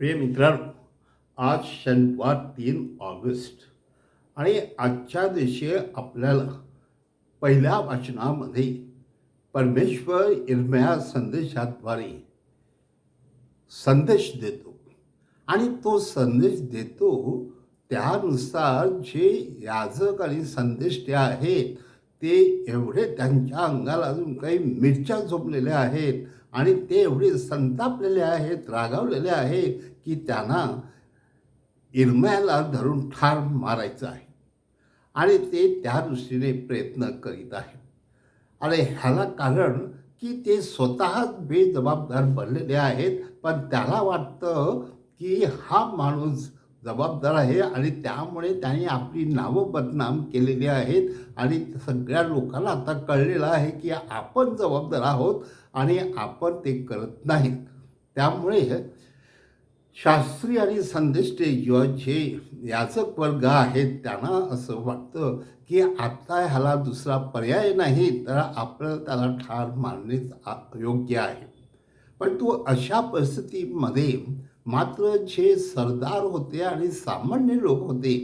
प्रिय मित्रांनो आज शनिवार तीन ऑगस्ट आणि आजच्या दिवशी आपल्याला पहिल्या वाचनामध्ये परमेश्वर इरमया संदेशाद्वारे संदेश देतो. आणि तो संदेश देतो त्यानुसार जे याजक आणि संदेष्टे आहेत ते एवढे त्यांच्या अंगाला अजून काही मिरच्या झोपलेल्या आहेत आणि ते एवढे संतापलेले आहेत रागावलेले आहेत की त्यांना इरमयाला धरून ठार मारायचं आहे. आणि ते त्या दृष्टीने प्रयत्न करीत आहेत. आणि ह्याला कारण की ते स्वतःच बेजबाबदार बनलेले आहेत पण त्याला वाटतं की हा माणूस जबाबदार आहे आणि त्यामुळे त्यांनी आपली नावं बदनाम केलेली आहेत. आणि सगळ्या लोकांना आता कळलेलं आहे की आपण जबाबदार आहोत आणि आपण ते करत नाहीत. त्यामुळे शास्त्री आणि संदिष्टे किंवा जे याचक वर्ग आहेत. त्यांना असं वाटतं की आता ह्याला दुसरा पर्याय नाही तर आपल्याला त्याला ठार मारणेच योग्य आहे. पण अशा परिस्थितीमध्ये मात्र जे सरदार होते आणि सामान्य लोक होते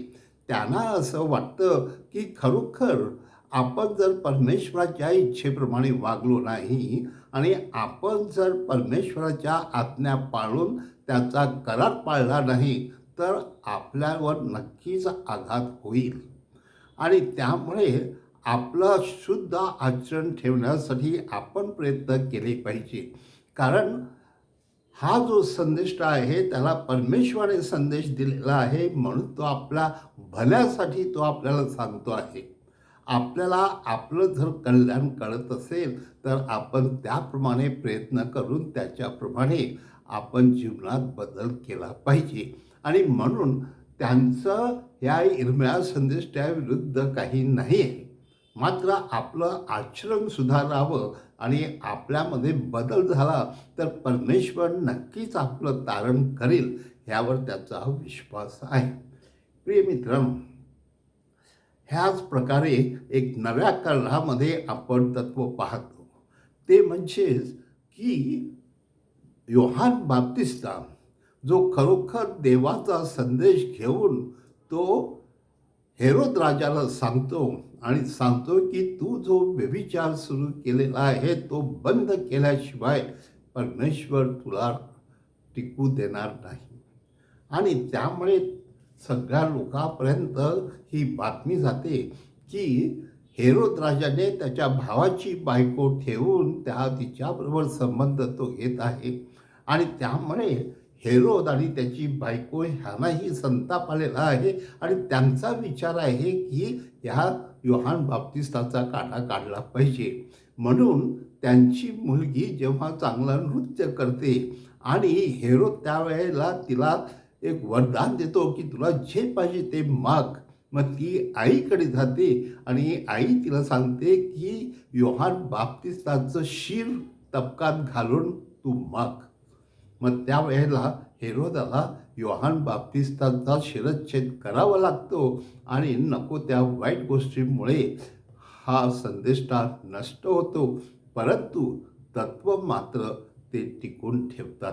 त्यांना असं वाटतं की खरोखर आपण जर परमेश्वराच्या इच्छेप्रमाणे वागलो नाही आणि आपण जर परमेश्वराच्या आज्ञा पाळून त्याचा करार पाळला नाही तर आपल्यावर नक्कीच आघात होईल. आणि त्यामुळे आपलं शुद्ध आचरण ठेवण्यासाठी आपण प्रयत्न केले पाहिजे. कारण हा जो संदेश आहे त्याला परमेश्वराने संदेश दिलेला आहे म्हणून तो आपल्या भल्यासाठी तो आपल्याला सांगतो आहे. आपल्याला आपलं जर कल्याण कळत असेल तर आपण त्याप्रमाणे प्रयत्न करून त्याच्याप्रमाणे आपण जीवनात बदल केला पाहिजे. आणि म्हणून त्यांचं या इर्म्या संदेश त्याविरुद्ध काही नाही आहे. मात्र आपलं आचरण सुधारावं आणि आपल्यामध्ये बदल झाला तर परमेश्वर नक्कीच आपलं तारण करेल ह्यावर त्याचा विश्वास आहे. प्रिय मित्रांनो ह्याच प्रकारे एक नव्या काळामध्ये आपण तत्व पाहतो. ते म्हणजेच की योहान बाप्तिस्ता जो खरोखर देवाचा संदेश घेऊन तो हेरोद राजाला सांगतो आणि सांगतो की तू जो व्यभिचार सुरू केलेला आहे तो बंद केल्याशिवाय परमेश्वर तुला टिकू देणार नाही. आणि त्यामुळे सगळ्या लोकांपर्यंत ही बातमी जाते की हेरोद राजाने त्याच्या भावाची बायको ठेवून त्या तिच्याबरोबर संबंध तो घेत आहे. आणि त्यामुळे हेरोद आणि त्याची बायको ह्यांनाही संताप आलेला आहे. आणि त्यांचा विचार आहे की ह्या योहान बाप्तिस्ताचा काढा काढला पाहिजे. म्हणून त्यांची मुलगी जेव्हा चांगला नृत्य करते आणि हेरोद त्यावेळेला तिला एक वरदान देतो की तुला जे पाहिजे ते माग. मग ती आईकडे जाते आणि आई तिला सांगते की योहान बाप्तिस्ताचं शिर तपकात घालून तू माग. मग त्यावेळेला हेरोदाला योहान बाप्तिस्तांचा शिरच्छेद करावा लागतो आणि नको त्या वाईट गोष्टीमुळे हा संदेष्टा नष्ट होतो. परंतु तत्व मात्र ते टिकून ठेवतात.